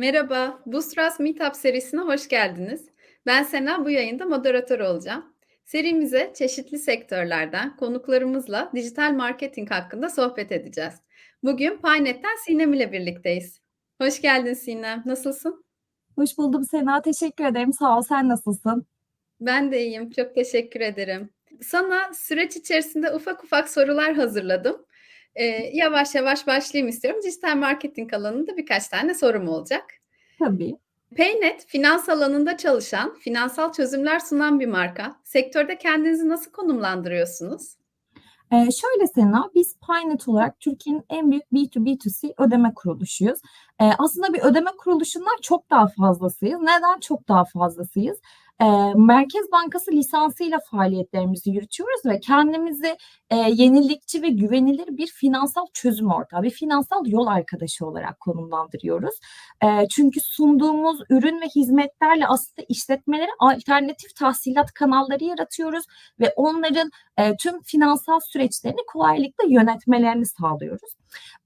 Merhaba, Boostras Meetup serisine hoş geldiniz. Ben Sena, bu yayında moderatör olacağım. Serimize çeşitli sektörlerden konuklarımızla dijital marketing hakkında sohbet edeceğiz. Bugün Paynet'ten Sinem ile birlikteyiz. Hoş geldin Sinem, nasılsın? Hoş buldum Sena, teşekkür ederim. Sağ ol, sen nasılsın? Ben de iyiyim, çok teşekkür ederim. Sana süreç içerisinde ufak ufak sorular hazırladım. Ee, yavaş yavaş başlayayım istiyorum. Dijital marketing alanında birkaç tane sorum olacak. Tabii. Paynet, finans alanında çalışan, finansal çözümler sunan bir marka. Sektörde kendinizi nasıl konumlandırıyorsunuz? Ee, şöyle Sena, biz Paynet olarak Türkiye'nin en büyük B2B2C ödeme kuruluşuyuz. Ee, aslında bir ödeme kuruluşundan çok daha fazlasıyız. Neden çok daha fazlasıyız? Merkez Bankası lisansıyla faaliyetlerimizi yürütüyoruz ve kendimizi yenilikçi ve güvenilir bir finansal çözüm ortağı, bir finansal yol arkadaşı olarak konumlandırıyoruz. Çünkü sunduğumuz ürün ve hizmetlerle aslında işletmelere alternatif tahsilat kanalları yaratıyoruz ve onların tüm finansal süreçlerini kolaylıkla yönetmelerini sağlıyoruz.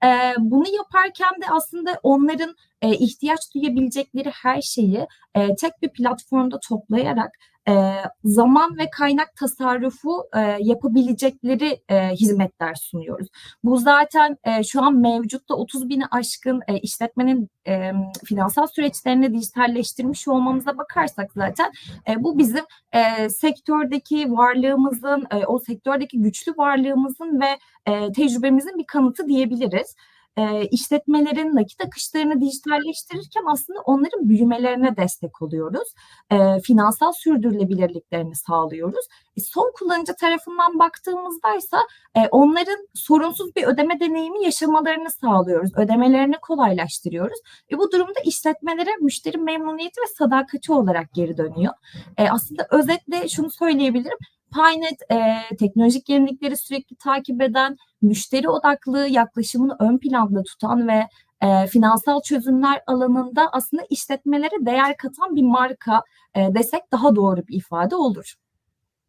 E, bunu yaparken de aslında onların e, ihtiyaç duyabilecekleri her şeyi e, tek bir platformda toplayarak e, zaman ve kaynak tasarrufu e, yapabilecekleri e, hizmetler sunuyoruz. Bu zaten e, şu an mevcutta 30 bini aşkın e, işletmenin e, finansal süreçlerini dijitalleştirmiş olmamıza bakarsak zaten e, bu bizim e, sektördeki varlığımızın, e, o sektördeki güçlü varlığımızın ve e, tecrübemizin bir kanıtı diyebiliriz e, işletmelerin nakit akışlarını dijitalleştirirken aslında onların büyümelerine destek oluyoruz. E, finansal sürdürülebilirliklerini sağlıyoruz. E, son kullanıcı tarafından baktığımızda ise e, onların sorunsuz bir ödeme deneyimi yaşamalarını sağlıyoruz. Ödemelerini kolaylaştırıyoruz. Ve bu durumda işletmelere müşteri memnuniyeti ve sadakati olarak geri dönüyor. E, aslında özetle şunu söyleyebilirim. Paynet e, teknolojik yenilikleri sürekli takip eden, müşteri odaklı yaklaşımını ön planda tutan ve e, finansal çözümler alanında aslında işletmelere değer katan bir marka e, desek daha doğru bir ifade olur.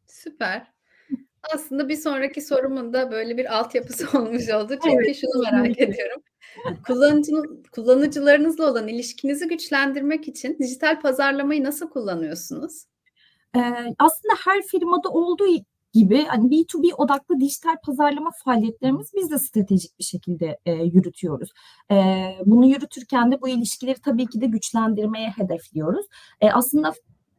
Süper. Aslında bir sonraki sorumun da böyle bir altyapısı olmuş oldu. Çünkü evet. şunu merak ediyorum. Kullanıcı, kullanıcılarınızla olan ilişkinizi güçlendirmek için dijital pazarlamayı nasıl kullanıyorsunuz? aslında her firmada olduğu gibi hani B2B odaklı dijital pazarlama faaliyetlerimiz biz de stratejik bir şekilde e, yürütüyoruz. E, bunu yürütürken de bu ilişkileri tabii ki de güçlendirmeye hedefliyoruz. E, aslında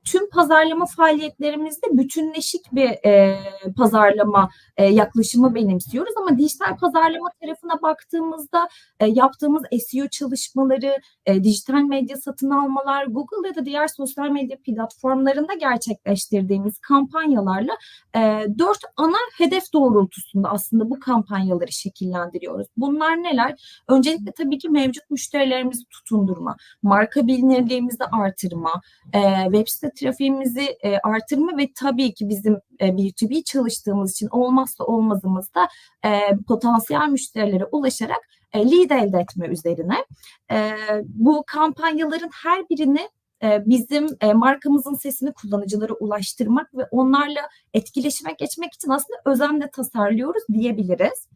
tüm pazarlama faaliyetlerimizde bütünleşik bir e, pazarlama e, yaklaşımı benimsiyoruz ama dijital pazarlama tarafına baktığımızda e, yaptığımız SEO çalışmaları, e, dijital medya satın almalar, Google ya da diğer sosyal medya platformlarında gerçekleştirdiğimiz kampanyalarla e, dört ana hedef doğrultusunda aslında bu kampanyaları şekillendiriyoruz. Bunlar neler? Öncelikle tabii ki mevcut müşterilerimizi tutundurma, marka bilinirliğimizi artırma, e, web site trafiğimizi e, artırma ve tabii ki bizim e, B2B çalıştığımız için olmazsa olmazımız da e, potansiyel müşterilere ulaşarak e, lead elde etme üzerine. E, bu kampanyaların her birini e, bizim e, markamızın sesini kullanıcılara ulaştırmak ve onlarla etkileşime geçmek için aslında özenle tasarlıyoruz diyebiliriz.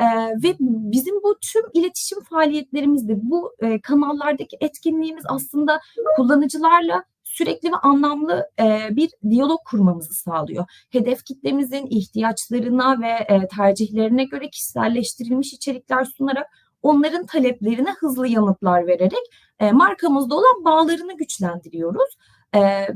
Ee, ve bizim bu tüm iletişim faaliyetlerimizde bu e, kanallardaki etkinliğimiz aslında kullanıcılarla sürekli ve anlamlı e, bir diyalog kurmamızı sağlıyor. Hedef kitlemizin ihtiyaçlarına ve e, tercihlerine göre kişiselleştirilmiş içerikler sunarak onların taleplerine hızlı yanıtlar vererek e, markamızda olan bağlarını güçlendiriyoruz e,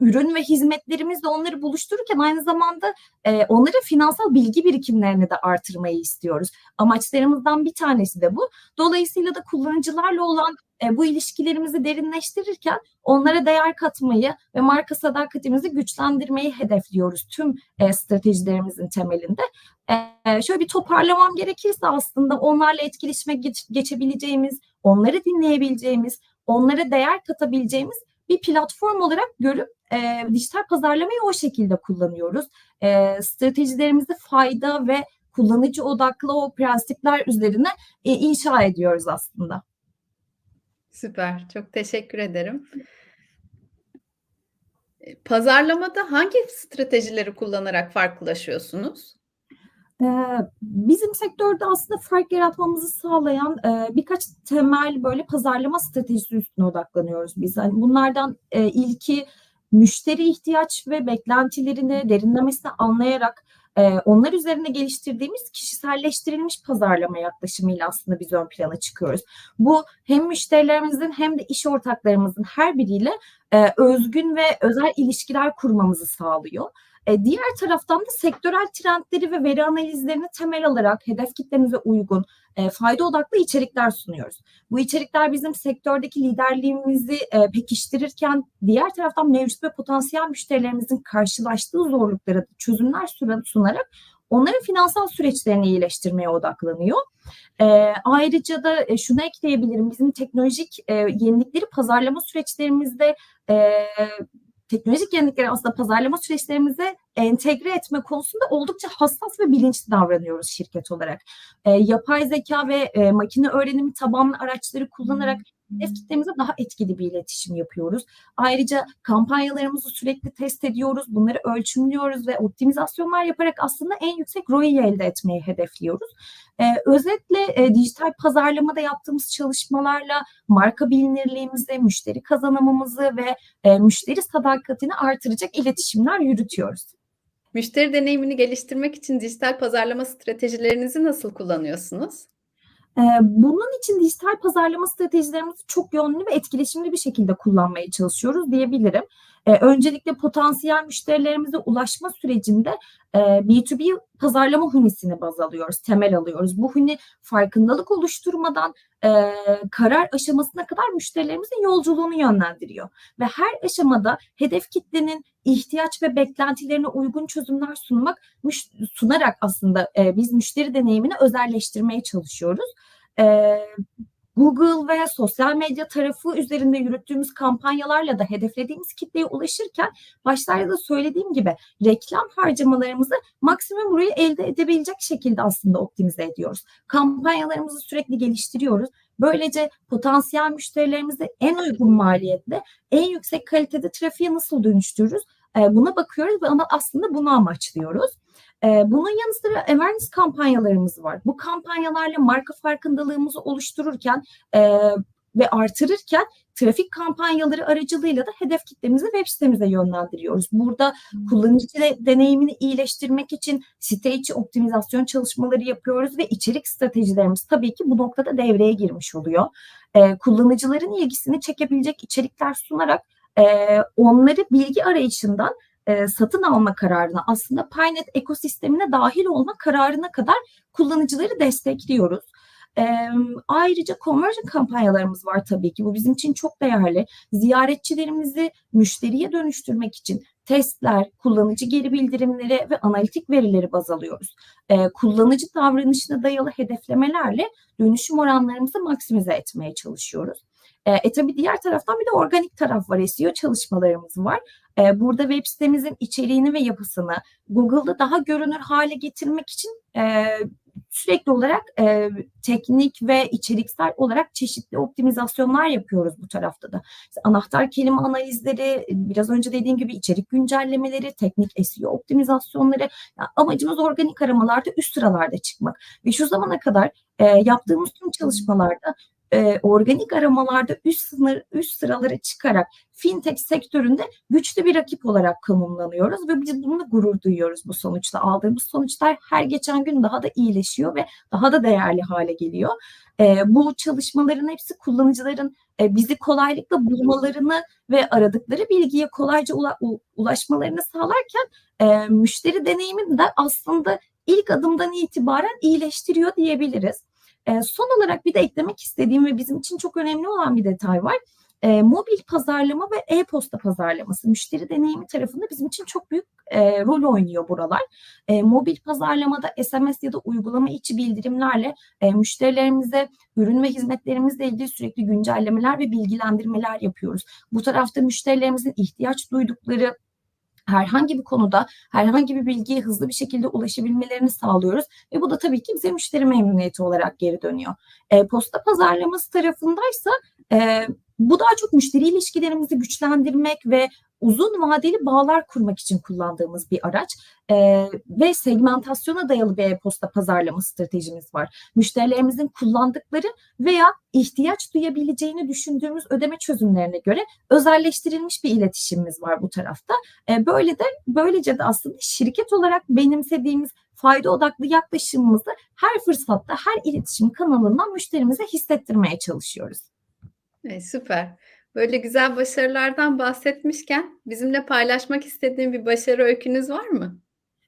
ürün ve hizmetlerimizle onları buluştururken aynı zamanda e, onların finansal bilgi birikimlerini de artırmayı istiyoruz. Amaçlarımızdan bir tanesi de bu. Dolayısıyla da kullanıcılarla olan e, bu ilişkilerimizi derinleştirirken onlara değer katmayı ve marka sadakatimizi güçlendirmeyi hedefliyoruz tüm e, stratejilerimizin temelinde. E, şöyle bir toparlamam gerekirse aslında onlarla etkileşime geç, geçebileceğimiz, onları dinleyebileceğimiz, onlara değer katabileceğimiz bir platform olarak görüp e, dijital pazarlamayı o şekilde kullanıyoruz. E, stratejilerimizi fayda ve kullanıcı odaklı o prensipler üzerine e, inşa ediyoruz aslında. Süper, çok teşekkür ederim. Pazarlamada hangi stratejileri kullanarak farklılaşıyorsunuz? Eee, bizim sektörde aslında fark yaratmamızı sağlayan, eee, birkaç temel böyle pazarlama stratejisi üstüne odaklanıyoruz biz. Hani bunlardan, ilki müşteri ihtiyaç ve beklentilerini derinlemesine anlayarak, onlar üzerine geliştirdiğimiz kişiselleştirilmiş pazarlama yaklaşımıyla aslında biz ön plana çıkıyoruz. Bu hem müşterilerimizin hem de iş ortaklarımızın her biriyle, özgün ve özel ilişkiler kurmamızı sağlıyor. Eee, diğer taraftan da sektörel trendleri ve veri analizlerini temel alarak hedef kitlemize uygun, eee, fayda odaklı içerikler sunuyoruz. Bu içerikler bizim sektördeki liderliğimizi, eee, pekiştirirken diğer taraftan mevcut ve potansiyel müşterilerimizin karşılaştığı zorluklara çözümler sunarak onların finansal süreçlerini iyileştirmeye odaklanıyor. Eee, ayrıca da, eee, şunu ekleyebilirim, bizim teknolojik, eee, yenilikleri pazarlama süreçlerimizde, eee, teknolojik yenilikleri aslında pazarlama süreçlerimize entegre etme konusunda oldukça hassas ve bilinçli davranıyoruz şirket olarak. Eee, yapay zekâ ve, eee, makine öğrenimi tabanlı araçları kullanarak hedef kitlemize daha etkili bir iletişim yapıyoruz. Ayrıca kampanyalarımızı sürekli test ediyoruz, bunları ölçümlüyoruz ve optimizasyonlar yaparak aslında en yüksek ROI'yi elde etmeyi hedefliyoruz. Eee, özetle, eee, dijital pazarlamada yaptığımız çalışmalarla marka bilinirliğimizi, müşteri kazanımımızı ve, eee, müşteri sadakatini artıracak iletişimler yürütüyoruz. Müşteri deneyimini geliştirmek için dijital pazarlama stratejilerinizi nasıl kullanıyorsunuz? Eee, bunun için dijital pazarlama stratejilerimizi çok yönlü ve etkileşimli bir şekilde kullanmaya çalışıyoruz diyebilirim. Eee, öncelikle potansiyel müşterilerimize ulaşma sürecinde, eee, B2B pazarlama hunisini baz alıyoruz, temel alıyoruz. Bu huni farkındalık oluşturmadan, eee, karar aşamasına kadar müşterilerimizin yolculuğunu yönlendiriyor ve her aşamada hedef kitlenin ihtiyaç ve beklentilerine uygun çözümler sunmak sunarak aslında, eee, biz müşteri deneyimini özelleştirmeye çalışıyoruz. Eee, Google ve sosyal medya tarafı üzerinde yürüttüğümüz kampanyalarla da hedeflediğimiz kitleye ulaşırken başlarda da söylediğim gibi reklam harcamalarımızı maksimum ROI elde edebilecek şekilde aslında optimize ediyoruz. Kampanyalarımızı sürekli geliştiriyoruz. Böylece potansiyel müşterilerimize en uygun maliyetle en yüksek kalitede trafiğe nasıl dönüştürürüz, eee, buna bakıyoruz ve ama aslında bunu amaçlıyoruz. Eee, bunun yanı sıra awareness kampanyalarımız var. Bu kampanyalarla marka farkındalığımızı oluştururken, eee, ve artırırken trafik kampanyaları aracılığıyla da hedef kitlemizi web sitemize yönlendiriyoruz. Burada kullanıcı de deneyimini iyileştirmek için site içi optimizasyon çalışmaları yapıyoruz ve içerik stratejilerimiz tabii ki bu noktada devreye girmiş oluyor. Eee, kullanıcıların ilgisini çekebilecek içerikler sunarak, eee, onları bilgi arayışından, eee, satın alma kararına, aslında Paynet ekosistemine dâhil olma kararına kadar kullanıcıları destekliyoruz. Emm, ayrıca conversion kampanyalarımız var tabii ki. Bu bizim için çok değerli. Ziyaretçilerimizi müşteriye dönüştürmek için testler, kullanıcı geri bildirimleri ve analitik verileri baz alıyoruz. Eee, kullanıcı davranışına dayalı hedeflemelerle dönüşüm oranlarımızı maksimize etmeye çalışıyoruz. Eee, e, tabii diğer taraftan bir de organik taraf var, SEO çalışmalarımız var. Eee, burada web sitemizin içeriğini ve yapısını Google'da daha görünür hâle getirmek için, eee, sürekli olarak, eee, teknik ve içeriksel olarak çeşitli optimizasyonlar yapıyoruz bu tarafta da. Anahtar kelime analizleri, biraz önce dediğim gibi içerik güncellemeleri, teknik SEO optimizasyonları. Ya, amacımız organik aramalarda üst sıralarda çıkmak ve şu zamana kadar, eee, yaptığımız tüm çalışmalarda, eee, organik aramalarda üst sınır üst sıralara çıkarak fintech sektöründe güçlü bir rakip olarak konumlanıyoruz ve biz bununla gurur duyuyoruz bu sonuçla. Aldığımız sonuçlar her geçen gün daha da iyileşiyor ve daha da değerli hâle geliyor. Eee, bu çalışmaların hepsi kullanıcıların, eee, bizi kolaylıkla bulmalarını ve aradıkları bilgiye kolayca ula u ulaşmalarını sağlarken, eee, müşteri deneyimini de aslında ilk adımdan itibaren iyileştiriyor diyebiliriz. Eee, son olarak bir de eklemek istediğim ve bizim için çok önemli olan bir detay var. Eee, mobil pazarlama ve e-posta pazarlaması. Müşteri deneyimi tarafında bizim için çok büyük, eee, rol oynuyor buralar. Eee, mobil pazarlamada SMS ya da uygulama içi bildirimlerle, eee, müşterilerimize ürün ve hizmetlerimizle ilgili sürekli güncellemeler ve bilgilendirmeler yapıyoruz. Bu tarafta müşterilerimizin ihtiyaç duydukları herhangi bir konuda herhangi bir bilgiye hızlı bir şekilde ulaşabilmelerini sağlıyoruz ve bu da tabii ki bize müşteri memnuniyeti olarak geri dönüyor. E-posta pazarlaması tarafındaysa, eee, bu daha çok müşteri ilişkilerimizi güçlendirmek ve uzun vadeli bağlar kurmak için kullandığımız bir araç e, ve segmentasyona dayalı bir e-posta pazarlama stratejimiz var. Müşterilerimizin kullandıkları veya ihtiyaç duyabileceğini düşündüğümüz ödeme çözümlerine göre özelleştirilmiş bir iletişimimiz var bu tarafta. E, böyle de böylece de aslında şirket olarak benimsediğimiz fayda odaklı yaklaşımımızı her fırsatta, her iletişim kanalından müşterimize hissettirmeye çalışıyoruz. E, süper. Böyle güzel başarılardan bahsetmişken bizimle paylaşmak istediğin bir başarı öykünüz var mı?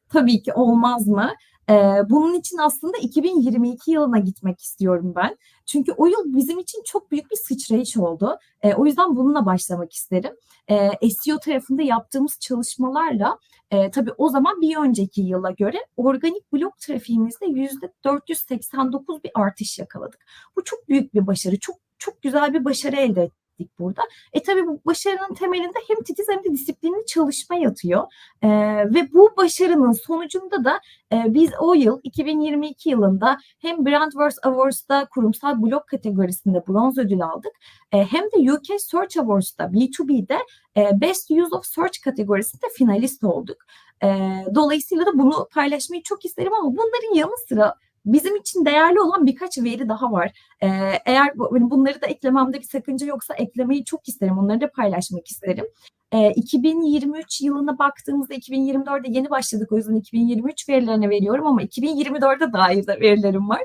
Tabii ki olmaz mı? Ee, bunun için aslında 2022 yılına gitmek istiyorum ben. Çünkü o yıl bizim için çok büyük bir sıçrayış oldu. Ee, o yüzden bununla başlamak isterim. Ee, SEO tarafında yaptığımız çalışmalarla e, tabii o zaman bir önceki yıla göre organik blog trafiğimizde %489 bir artış yakaladık. Bu çok büyük bir başarı, çok çok güzel bir başarı elde ettik burada. E tabii bu başarının temelinde hem titiz hem de disiplinli çalışma yatıyor. E, ve bu başarının sonucunda da e, biz o yıl 2022 yılında hem Brandverse Awards'da kurumsal blog kategorisinde bronz ödül aldık. E, hem de UK Search Awards'da B2B'de e, Best Use of Search kategorisinde finalist olduk. E, dolayısıyla da bunu paylaşmayı çok isterim ama bunların yanı sıra bizim için değerli olan birkaç veri daha var. Ee, eğer hani bunları da eklememde bir sakınca yoksa eklemeyi çok isterim. Onları da paylaşmak isterim. Ee, 2023 yılına baktığımızda 2024'de yeni başladık o yüzden 2023 verilerine veriyorum ama 2024'de dair de verilerim var.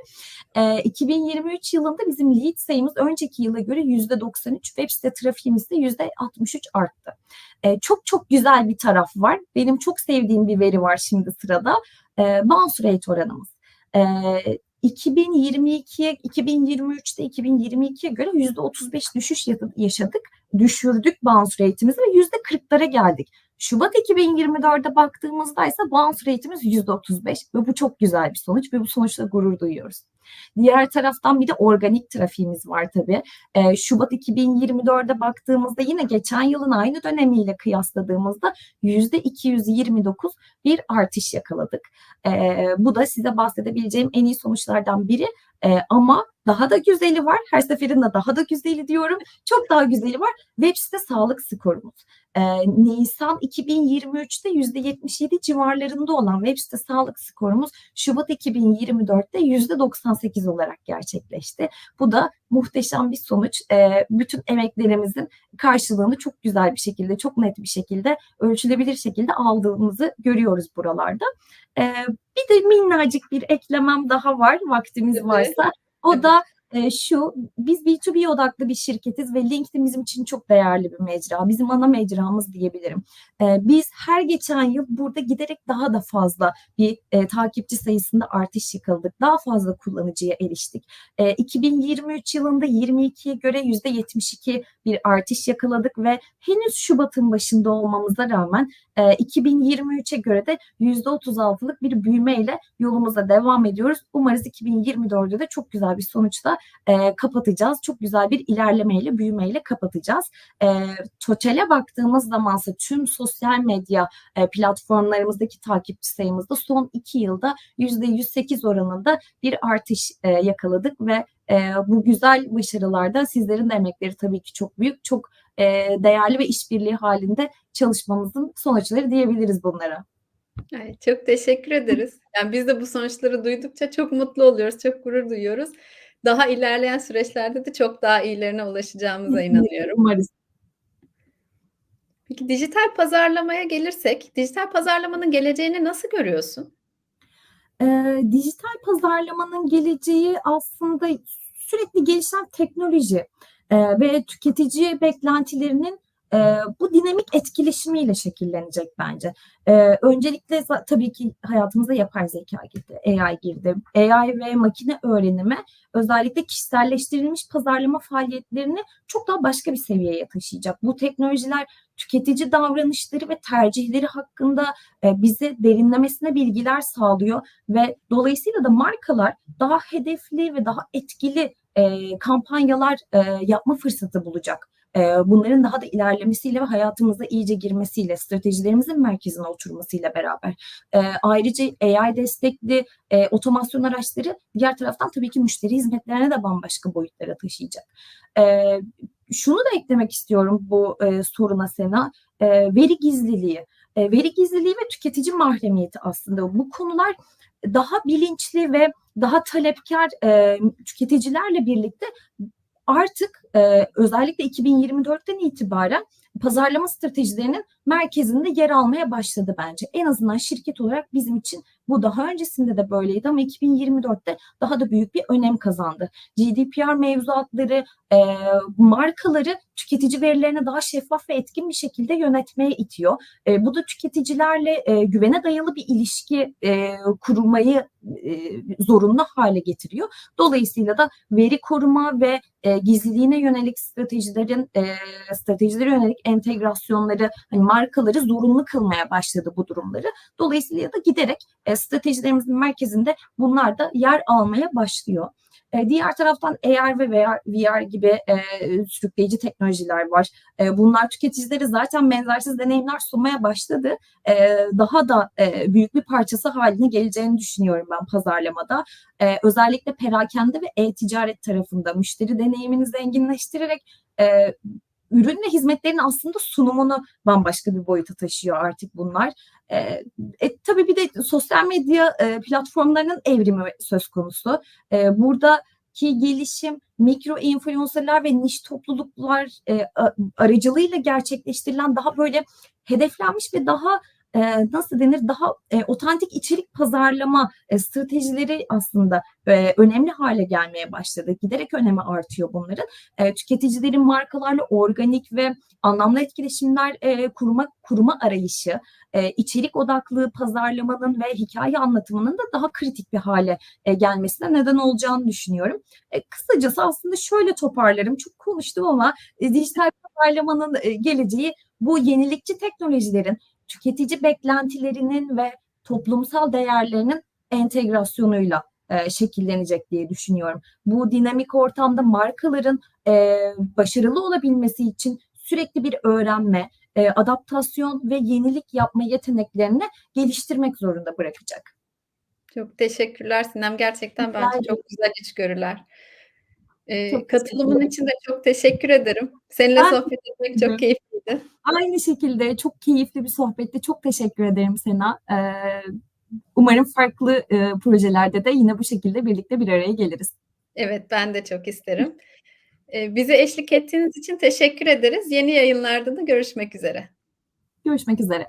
Ee, 2023 yılında bizim lead sayımız önceki yıla göre %93 web site trafiğimiz de %63 arttı. Ee, çok çok güzel bir taraf var. Benim çok sevdiğim bir veri var şimdi sırada. Ee, bounce rate oranımız. E, 2022'ye 2023'te 2022'ye göre %35 düşüş yaşadık. Düşürdük bounce rate'imizi ve %40'lara geldik. Şubat 2024'de baktığımızda ise bounce rate'imiz %35 ve bu çok güzel bir sonuç ve bu sonuçla gurur duyuyoruz. Diğer taraftan bir de organik trafiğimiz var tabii. E, Şubat 2024'de baktığımızda yine geçen yılın aynı dönemiyle kıyasladığımızda %229 bir artış yakaladık. E, bu da size bahsedebileceğim en iyi sonuçlardan biri. E, ama daha da güzeli var. Her seferinde daha da güzeli diyorum. Çok daha güzeli var. Web site sağlık skorumuz. Ee, Nisan 2023'te %77 civarlarında olan web site sağlık skorumuz Şubat 2024'te %98 olarak gerçekleşti. Bu da muhteşem bir sonuç. Ee, bütün emeklerimizin karşılığını çok güzel bir şekilde, çok net bir şekilde, ölçülebilir şekilde aldığımızı görüyoruz buralarda. Ee, bir de minnacık bir eklemem daha var vaktimiz varsa. O da e, şu, biz B2B odaklı bir şirketiz ve LinkedIn bizim için çok değerli bir mecra. Bizim ana mecramız diyebilirim. E, biz her geçen yıl burada giderek daha da fazla bir e, takipçi sayısında artış yakaladık. Daha fazla kullanıcıya eriştik. E, 2023 yılında 22'ye göre %72 bir artış yakaladık ve henüz Şubat'ın başında olmamıza rağmen e, 2023'e göre de %36'lık bir büyümeyle yolumuza devam ediyoruz. Umarız 2024'de de çok güzel bir sonuçla e, kapatacağız. Çok güzel bir ilerlemeyle, büyümeyle kapatacağız. E, totale baktığımız zamansa tüm sosyal medya e, platformlarımızdaki takipçi sayımızda son iki yılda %108 oranında bir artış e, yakaladık ve e, bu güzel başarılarda sizlerin de emekleri tabii ki çok büyük, çok e, değerli ve işbirliği halinde çalışmamızın sonuçları diyebiliriz bunlara. Ay, çok teşekkür ederiz. Yani biz de bu sonuçları duydukça çok mutlu oluyoruz, çok gurur duyuyoruz. Daha ilerleyen süreçlerde de çok daha iyilerine ulaşacağımıza inanıyorum. Umarız. Peki dijital pazarlamaya gelirsek, dijital pazarlamanın geleceğini nasıl görüyorsun? Eee, dijital pazarlamanın geleceği aslında sürekli gelişen teknoloji eee, ve tüketici beklentilerinin eee, bu dinamik etkileşimiyle şekillenecek bence. Eee, öncelikle tabii ki hayatımıza yapay zeka girdi, AI girdi. AI ve makine öğrenimi özellikle kişiselleştirilmiş pazarlama faaliyetlerini çok daha başka bir seviyeye taşıyacak. Bu teknolojiler tüketici davranışları ve tercihleri hakkında e, bize derinlemesine bilgiler sağlıyor ve dolayısıyla da markalar daha hedefli ve daha etkili e, kampanyalar e, yapma fırsatı bulacak. E, bunların daha da ilerlemesiyle ve hayatımıza iyice girmesiyle, stratejilerimizin merkezine oturmasıyla beraber. E, ayrıca AI destekli e, otomasyon araçları diğer taraftan tabii ki müşteri hizmetlerine de bambaşka boyutlara taşıyacak. E, şunu da eklemek istiyorum bu e, soruna Sena. veri gizliliği, veri gizliliği ve tüketici mahremiyeti aslında. Bu konular daha bilinçli ve daha talepkar, eee, tüketicilerle birlikte artık, eee, özellikle 2024'ten itibaren pazarlama stratejilerinin merkezinde yer almaya başladı bence. En azından şirket olarak bizim için bu daha öncesinde de böyleydi ama 2024'te daha da büyük bir önem kazandı. GDPR mevzuatları, eee, markaları tüketici verilerine daha şeffaf ve etkin bir şekilde yönetmeye itiyor. Eee, bu da tüketicilerle, eee, güvene dayalı bir ilişki, eee, kurmayı, eee, zorunlu hâle getiriyor. Dolayısıyla da veri koruma ve, eee, gizliliğine yönelik stratejilerin, eee, stratejilere yönelik entegrasyonları, hani, markaları zorunlu kılmaya başladı bu durumları. Dolayısıyla da giderek, eee, stratejilerimizin merkezinde bunlar da yer almaya başlıyor. Eee, diğer taraftan AR ve VR gibi, eee, sürükleyici teknolojiler var. Eee, bunlar tüketicilere zaten benzersiz deneyimler sunmaya başladı. Eee, daha da, eee, büyük bir parçası hâline geleceğini düşünüyorum ben pazarlamada. Eee, özellikle perakende ve e-ticaret tarafında müşteri deneyimini zenginleştirerek, eee, ürün ve hizmetlerin aslında sunumunu bambaşka bir boyuta taşıyor artık bunlar. Eee, e, tabii bir de sosyal medya, eee, platformlarının evrimi söz konusu. Eee, buradaki gelişim mikro influencer'lar ve niş topluluklar, a aracılığıyla gerçekleştirilen daha böyle hedeflenmiş ve daha, eee, nasıl denir, daha, eee, otantik içerik pazarlama, eee, stratejileri aslında, eee, önemli hâle gelmeye başladı. Giderek önemi artıyor bunların. Eee, tüketicilerin markalarla organik ve anlamlı etkileşimler, eee, kurma kurma arayışı, eee, içerik odaklı pazarlamanın ve hikâye anlatımının da daha kritik bir hâle, eee, gelmesine neden olacağını düşünüyorum. Eee, kısacası aslında şöyle toparlarım, çok konuştum ama, eee, dijital pazarlamanın, eee, geleceği bu yenilikçi teknolojilerin tüketici beklentilerinin ve toplumsal değerlerinin entegrasyonuyla, eee, şekillenecek diye düşünüyorum. Bu dinamik ortamda markaların, eee, başarılı olabilmesi için sürekli bir öğrenme, eee, adaptasyon ve yenilik yapma yeteneklerini geliştirmek zorunda bırakacak. Çok teşekkürler Sinem. Gerçekten bence çok güzel içgörüler. Teşekkür katılımın için de çok teşekkür ederim. Seninle Ben sohbet etmek Hı çok keyifliydi. Aynı şekilde çok keyifli bir sohbetti. Çok teşekkür ederim Sena. Eee, umarım farklı, eee, projelerde de yine bu şekilde birlikte bir araya geliriz. Evet, ben de çok isterim. Eee, bize eşlik ettiğiniz için teşekkür ederiz. Yeni yayınlarda da görüşmek üzere. Görüşmek üzere.